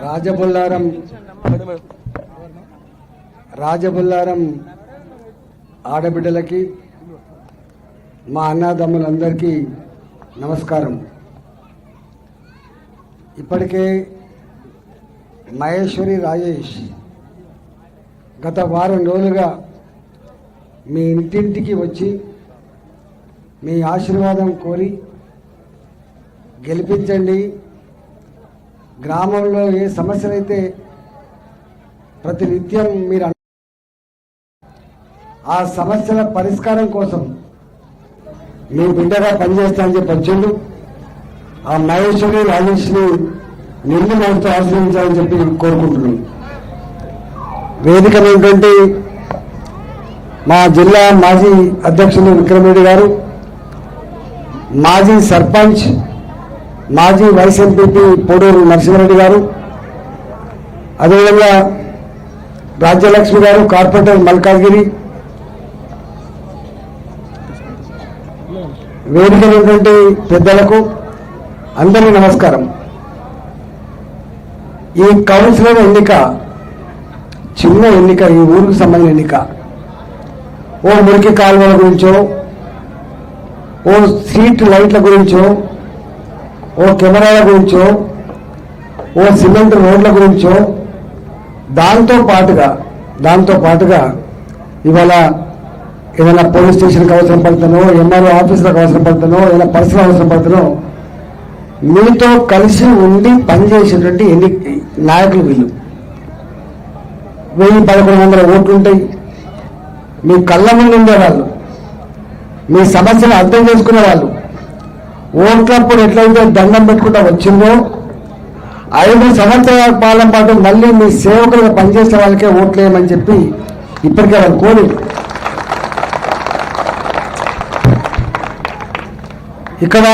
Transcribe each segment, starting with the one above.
రాజబుల్లారం రాజబుల్లారం ఆడబిడ్డలకి మా అన్నదమ్ములందరికీ నమస్కారం. ఇప్పటికే మహేశ్వరి రాజేష్ గత వారం రోజులుగా మీ ఇంటింటికి వచ్చి మీ ఆశీర్వాదం కోరి గెలిపించండి గ్రామంలో ఏ సమస్యలైతే ప్రతినిత్యం మీరు అన్- ఆ సమస్యల పరిష్కారం కోసం మీ బిడ్డగా పనిచేస్తానని చెప్పి వచ్చిండు. ఆ మహేశ్వరి రాజేష్ని నిన్ను మనతో ఆశ్రయించాలని చెప్పి కోరుకుంటున్నాం. వేదిక ఏంటంటే మా జిల్లా మాజీ అధ్యక్షులు విక్రమరెడ్డి గారు మాజీ సర్పంచ్ మాజీ వైస్ ఎంపీపీ పొడూరు నరసింహారెడ్డి గారు అదేవిధంగా రాజ్యలక్ష్మి గారు కార్పొరేటర్ మల్కాజ్గిరి వేదిక పెద్దలకు అందరికీ నమస్కారం. ఈ కౌన్సిలర్ ఎన్నిక చిన్న ఎన్నిక ఈ ఊరికి సంబంధించిన ఎన్నిక ఓ మురికి కాలువల గురించో ఓ స్ట్రీట్ లైట్ల గురించో ఓ కెమెరాల గురించో ఓ సిమెంట్ రోడ్ల గురించో దాంతో పాటుగా దాంతో పాటుగా ఇవాళ ఏదైనా పోలీస్ స్టేషన్కి అవసరం పడుతానో ఎంఆర్ఓ ఆఫీసులకు అవసరం పడుతానో ఏదైనా పర్సనల్ అవసరం పడుతానో మీతో కలిసి ఉండి పనిచేసేటువంటి ఎన్ని నాయకులు వీళ్ళు? వెయ్యి పదకొండు వందల ఓట్లు ఉంటాయి మీ కళ్ళ ముందు ఉండేవాళ్ళు. మీ సమస్యను అర్థం చేసుకునే వాళ్ళు ఓట్లప్పుడు ఎట్లయితే దండం పెట్టుకుంటా వచ్చిందో ఐదు సంవత్సరాల పాలన పాటు మళ్ళీ మీ సేవకులుగా పనిచేసే వాళ్ళకే ఓట్లేయమని చెప్పి ఇప్పటికే వాళ్ళు కోరి ఇక్కడ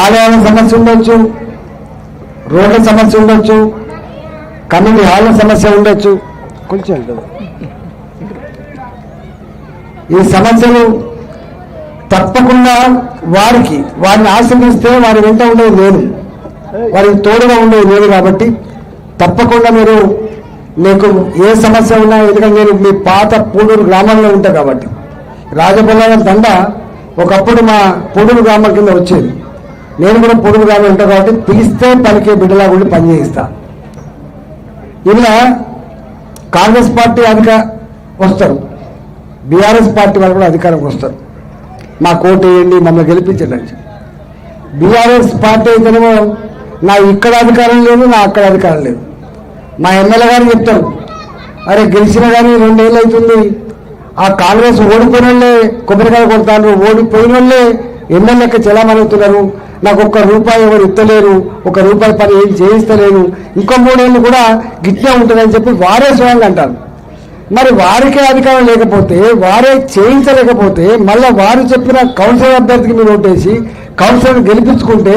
ఆలయాల సమస్య ఉండొచ్చు రోడ్ల సమస్య ఉండొచ్చు కమ్యూనిటీ హాల్ల సమస్య ఉండొచ్చు. కొంచెం ఈ సమస్యలు తప్పకుండా వారికి వారిని ఆశ్రయిస్తే వారి వెంట ఉండేది లేదు. వారికి తోడుగా ఉండేది లేదు కాబట్టి తప్పకుండా మీరు మీకు ఏ సమస్య ఉన్నా ఎందుకంటే నేను మీ పాత పూడూరు గ్రామంలో ఉంటా కాబట్టి. రాజపల్లం దండ ఒకప్పుడు మా పొడుగు గ్రామం కింద వచ్చేది. నేను కూడా పొడుగు గ్రామం ఉంటా కాబట్టి పిలిస్తే పలికే బిడ్డలా ఉండి పనిచేయిస్తా ఇలా కాంగ్రెస్ పార్టీ అధిక వస్తారు. బీఆర్ఎస్ పార్టీ వాళ్ళు కూడా అధికారంకి వస్తారు. మా కోట వేయండి మమ్మల్ని గెలిపించండి బీఆర్ఎస్ పార్టీ అయితేనేమో నా ఇక్కడ అధికారం లేదు నా అక్కడ అధికారం లేదు. మా ఎమ్మెల్యే గారు చెప్తారు అరే గెలిచిన కానీ రెండేళ్ళు అవుతుంది. ఆ కాంగ్రెస్ ఓడిపోయిన వాళ్ళే కొబ్బరికాయ కొడతాను ఓడిపోయిన వాళ్ళే ఎమ్మెల్యేకి చెలామణవుతున్నారు నాకు ఒక్క రూపాయి ఎవరు ఇస్తలేరు ఒక రూపాయి పని ఏం చేయిస్తలేను ఇంకో మూడేళ్ళు కూడా గిట్టే ఉంటుందని చెప్పి వారే స్వయంగా అంటారు. మరి వారికే అధికారం లేకపోతే వారే చేయించలేకపోతే మళ్ళీ వారు చెప్పిన కౌన్సిలర్ అభ్యర్థికి మీరు ఓటేసి కౌన్సిలర్ గెలిపించుకుంటే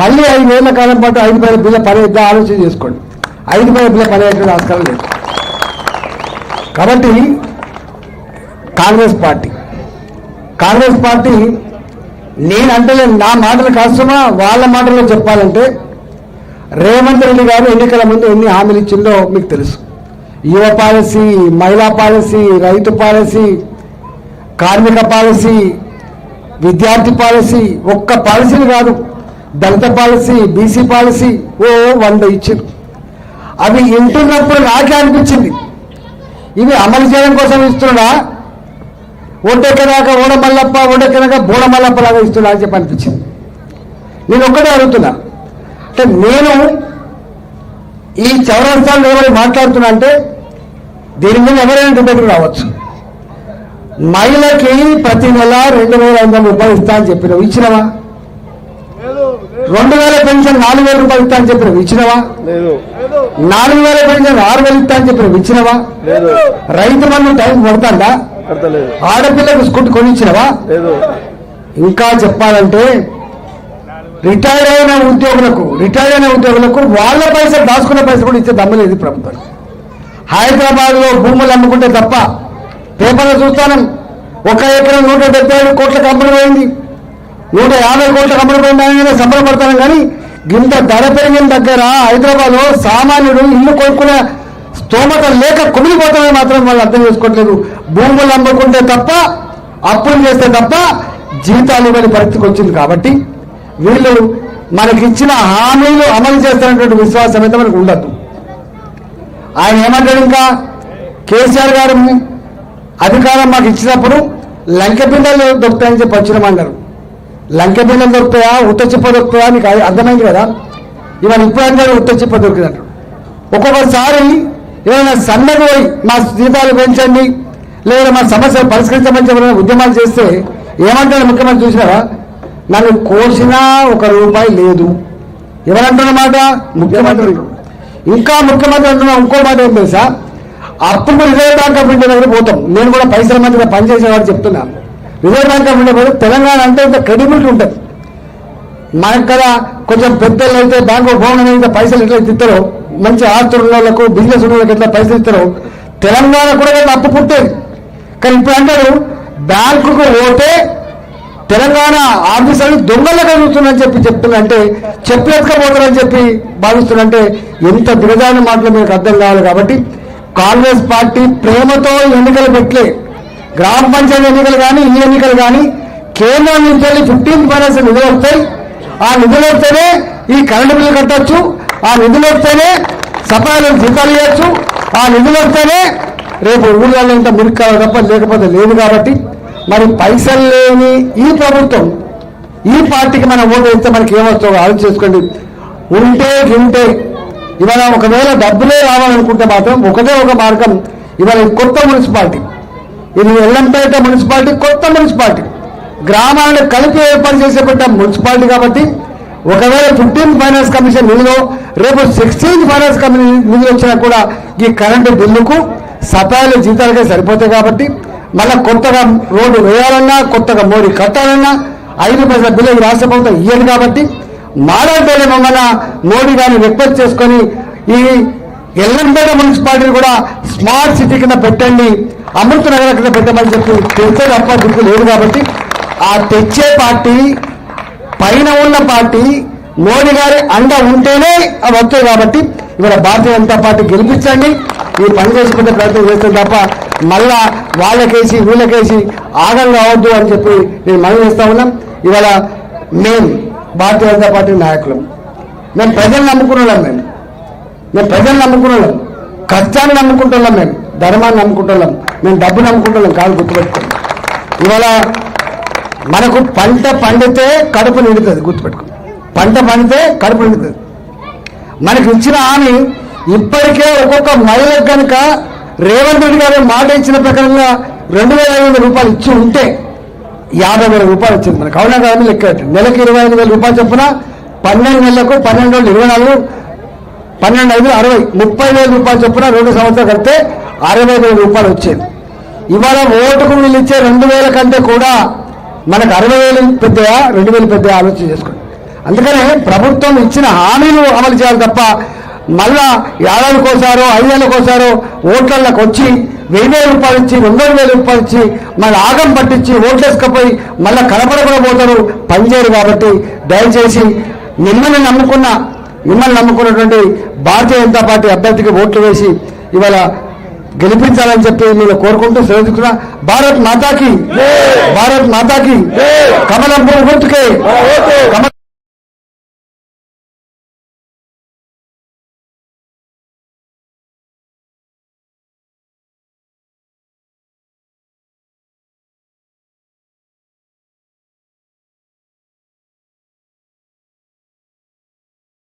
మళ్ళీ ఐదేళ్ళ కాలం పాటు ఐదు పది బిల్ల పని ఇద్దా ఆలోచన చేసుకోండి. ఐదు పది బిల్ల పని అయ్యేటువంటి ఆస్కారం లేదు. కాబట్టి కాంగ్రెస్ పార్టీ కాంగ్రెస్ పార్టీ నేను అంటే నా మాటలు కాస్తమా వాళ్ళ మాటల్లో చెప్పాలంటే రేవంత్ రెడ్డి గారు ఎన్నికల ముందు ఎన్ని హామీలు ఇచ్చిందో మీకు తెలుసు. యువ పాలసీ మహిళా పాలసీ రైతు పాలసీ కార్మిక పాలసీ విద్యార్థి పాలసీ ఒక్క పాలసీలు కాదు దళిత పాలసీ బీసీ పాలసీ ఓ వంద ఇచ్చారు అవి వింటున్నప్పుడు నాకే అనిపించింది. ఇవి అమలు చేయడం కోసం ఇస్తున్నా ఒడ్డెక్కడాక ఓడమల్లప్ప ఒడ్డెక్కడాక బోడమల్లప్పలాగా ఇస్తున్నా అని చెప్పి అనిపించింది. నేను ఒక్కటే అడుగుతున్నా. అంటే నేను ఈ చౌరస్తాలు ఎవరు మాట్లాడుతున్నా అంటే దీని మీద ఎవరైనా డిబేట్కి రావచ్చు. మహిళకి ప్రతి నెల రెండు వేల ఐదు వందల రూపాయలు ఇస్తా అని చెప్పినావు. ఇచ్చినవా? రెండు వేల పెన్షన్ నాలుగు వేల రూపాయలు ఇస్తా అని చెప్పినావు. ఇచ్చినవా? నాలుగు వేల పెన్షన్ ఆరు వేలు ఇస్తా అని చెప్పినావు. ఇచ్చినవా? రైతు బంధు టైం కడతలేదు ఆడపిల్లకు స్కూటీ కొనిచ్చినవా? ఇంకా చెప్పాలంటే రిటైర్ అయిన ఉద్యోగులకు రిటైర్ అయిన ఉద్యోగులకు వాళ్ళ పైసలు దాచుకున్న పైసలు కూడా ఇచ్చే దమ్ము లేదు ప్రభుత్వం. హైదరాబాద్లో భూములు అమ్ముకుంటే తప్ప పేపర్లో చూస్తాను. ఒక ఎకరం నూట డెబ్బై కోట్ల కంపెనీ పోయింది. నూట యాభై కోట్ల కంపెనీ పోయింది సంబరపడతాను కానీ గింత ధర పెరిగిన దగ్గర హైదరాబాద్లో సామాన్యుడు ఇల్లు కొనుక్కునే స్తోమత లేక కుమిలిపోతామని మాత్రం వాళ్ళు అర్థం చేసుకోవట్లేదు. భూములు అమ్ముకుంటే తప్ప అప్పులు చేస్తే తప్ప జీతాలు ఇవ్వని పరిస్థితికి వచ్చింది కాబట్టి వీళ్ళు మనకిచ్చిన హామీలు అమలు చేస్తున్నటువంటి విశ్వాసం అయితే మనకు ఉండదు. ఆయన ఏమంటాడు ఇంకా? కేసీఆర్ గారు అధికారం మాకు ఇచ్చినప్పుడు లంక బిందెలు దొరుకుతాయని చెప్పి వచ్చినామన్నారు లంక బిందెలు దొరుకుతాయా? ఉత్త చిప్ప దొరుకుతాయా? నీకు అర్థమైంది కదా? ఇవాళ ఇప్పుడు అంటాడు ఉత్త చిప్ప దొరికింది ఒక్కొక్కసారి ఏమైనా సన్నగా పోయి మా జీతాలు పెంచండి లేదా మా సమస్యలు పరిష్కరించమని చెప్పిన ఉద్యమాలు చేస్తే ఏమంటాడు ముఖ్యమంత్రి చూసినారా? నన్ను కోసినా ఒక రూపాయి లేదు. ఎవరంటున్నమాట ముఖ్యమంత్రి. ఇంకా ముఖ్యమంత్రి అంటున్న ఇంకో మాట ఏం తెలుసా? అప్పుడు రిజర్వ్ బ్యాంక్ ఆఫ్ ఇండియా దగ్గర పోతాం. నేను కూడా పైసల మందిగా పనిచేసేవాడు చెప్తున్నాను రిజర్వ్ బ్యాంక్ ఆఫ్ ఇండియా పోతే తెలంగాణ అంటే ఇంత క్రెడిబిలిటీ ఉంటుంది. మనకు కదా కొంచెం పెద్దలు అయితే బ్యాంకు భవన్ అయితే పైసలు ఎట్లా ఇస్తారో మంచి ఆస్తులు ఉన్న వాళ్ళకు బిజినెస్ వాళ్ళకి ఎట్లా పైసలు ఇస్తారో తెలంగాణ కూడా అప్పు పుట్టేది. కానీ ఇప్పుడు అంటారు బ్యాంకుకు పోతే తెలంగాణ ఆఫీసర్లు దొంగలుగా కలుగుతుందని చెప్పి చెప్తున్నంటే చెప్పి ఎత్తుకపోతారని చెప్పి భావిస్తున్నంటే ఎంత దిగజారిన మాటలు మీకు అర్థం కావాలి కాబట్టి కాంగ్రెస్ పార్టీ ప్రేమతో ఎన్నికలు పెట్టలే. గ్రామ పంచాయతీ ఎన్నికలు కానీ ఈ ఎన్నికలు కానీ కేంద్రం నుంచి వెళ్ళి ఫిఫ్టీన్త్ ఫైనాన్స్ నిధులు వస్తాయి. ఆ నిధులు వస్తేనే ఈ కరెంటు బిల్లు కట్టొచ్చు. ఆ నిధులు వస్తేనే సఫాయిలకు జీతాలు చేయొచ్చు. ఆ నిధులు వస్తేనే రేపు ఊళ్ళలో ఇంత మిరుక్కాలి తప్ప లేకపోతే లేదు కాబట్టి మరి పైసలు లేని ఈ ప్రభుత్వం ఈ పార్టీకి మనం ఓటు వేస్తే మనకి ఏమొస్తుందో ఆలోచన చేసుకోండి. ఉంటే ఉంటే ఇవాళ ఒకవేళ డబ్బులే రావాలనుకుంటే మాత్రం ఒకటే ఒక మార్గం. ఇవాళ కొత్త మున్సిపాలిటీ ఇది ఎల్లంపేట మున్సిపాలిటీ కొత్త మున్సిపాలిటీ. గ్రామాలను కలిపి ఏర్పాటు చేసేపట్ట మున్సిపాలిటీ కాబట్టి ఒకవేళ ఫిఫ్టీన్త్ ఫైనాన్స్ కమిషన్ నిధులు రేపు సిక్స్టీన్త్ ఫైనాన్స్ కమిషన్ నిధులు వచ్చినా కూడా ఈ కరెంటు బిల్లుకు సపాయిల జీతాలకే సరిపోతాయి కాబట్టి మళ్ళీ కొత్తగా రోడ్డు వేయాలన్నా కొత్తగా మోడీ కట్టాలన్నా ఐదు పైసల బిల్లు ఈ రాష్ట్ర ప్రభుత్వం ఇయ్యదు కాబట్టి మాట్లాడితే మమ్మల్ని మోడీ గారిని రిక్వెస్ట్ చేసుకొని ఈ ఎల్లంపేట మున్సిపాలిటీని కూడా స్మార్ట్ సిటీ కింద పెట్టండి అమృత నగర కింద పెట్టమని చెప్పి తెచ్చే తప్ప దిక్కు లేదు కాబట్టి ఆ తెచ్చే పార్టీ పైన ఉన్న పార్టీ మోడీ గారి అండ ఉంటేనే అవి వస్తాయి కాబట్టి ఇవాళ భారతీయ జనతా పార్టీ గెలిపించండి ఈ పని చేసుకుంటే ప్రయత్నం చేస్తుంది తప్ప మళ్ళా వాళ్ళకేసి వీళ్ళకేసి ఆగం కావద్దు అని చెప్పి నేను మనం చేస్తా ఉన్నాం. ఇవాళ మేము భారతీయ జనతా పార్టీ నాయకులం. మేము ప్రజలు నమ్ముకున్నాం మేము మేము ప్రజలు నమ్ముకున్నాం కష్టాన్ని నమ్ముకుంటున్నాం మేము ధర్మాన్ని నమ్ముకుంటున్నాం. మేము డబ్బు నమ్ముకుంటున్నాం. కాదు గుర్తుపెట్టుకోండి. ఇవాళ మనకు పంట పండితే కడుపు నిండుతుంది. గుర్తుపెట్టుకో పంట పండితే కడుపు నిండుతుంది. మనకి ఇచ్చిన హామీ ఇప్పటికే ఒక్కొక్క మహిళకు కనుక రేవంత్ రెడ్డి గారు మాట ఇచ్చిన ప్రకారంగా రెండు వేల ఐదు వందల రూపాయలు ఇచ్చి ఉంటే యాభై వేల రూపాయలు వచ్చింది మనకు. అవునా కాదని లెక్క నెలకు నెలకి ఇరవై ఐదు వేల రూపాయలు చొప్పున పన్నెండు నెలలకు పన్నెండు రోజులు ఇరవై నాలుగు పన్నెండు ఐదు అరవై ముప్పై వేల రూపాయలు చొప్పున రెండు సంవత్సరాలు కడితే అరవై వేల రూపాయలు వచ్చేది. ఇవాళ ఓటుకు వీళ్ళు ఇచ్చే రెండు వేల కంటే కూడా మనకు అరవై వేలు పెద్దయా రెండు వేలు పెద్దయా ఆలోచన చేసుకోండి. అందుకనే ప్రభుత్వం ఇచ్చిన హామీలు అమలు చేయాలి తప్ప మళ్ళా ఏడాదికోసారో ఐదేళ్ళకోసారో ఓట్లలోకి వచ్చి వెయ్యి వేల రూపాయలు ఇచ్చి రెండు వేల రూపాయలు ఇచ్చి మళ్ళీ ఆగం పట్టించి ఓట్లేసుకపోయి మళ్ళీ కనపడకుండా పోతారు పనిచేయరు కాబట్టి దయచేసి మిమ్మల్ని నమ్ముకున్న మిమ్మల్ని నమ్ముకున్నటువంటి భారతీయ జనతా పార్టీ అభ్యర్థికి ఓట్లు వేసి ఇవాళ గెలిపించాలని చెప్పి నేను కోరుకుంటూ సెలవుతున్నా భారత్ మాతాకి భారత్ మాతాకి కమలం గుర్తుకే కమలం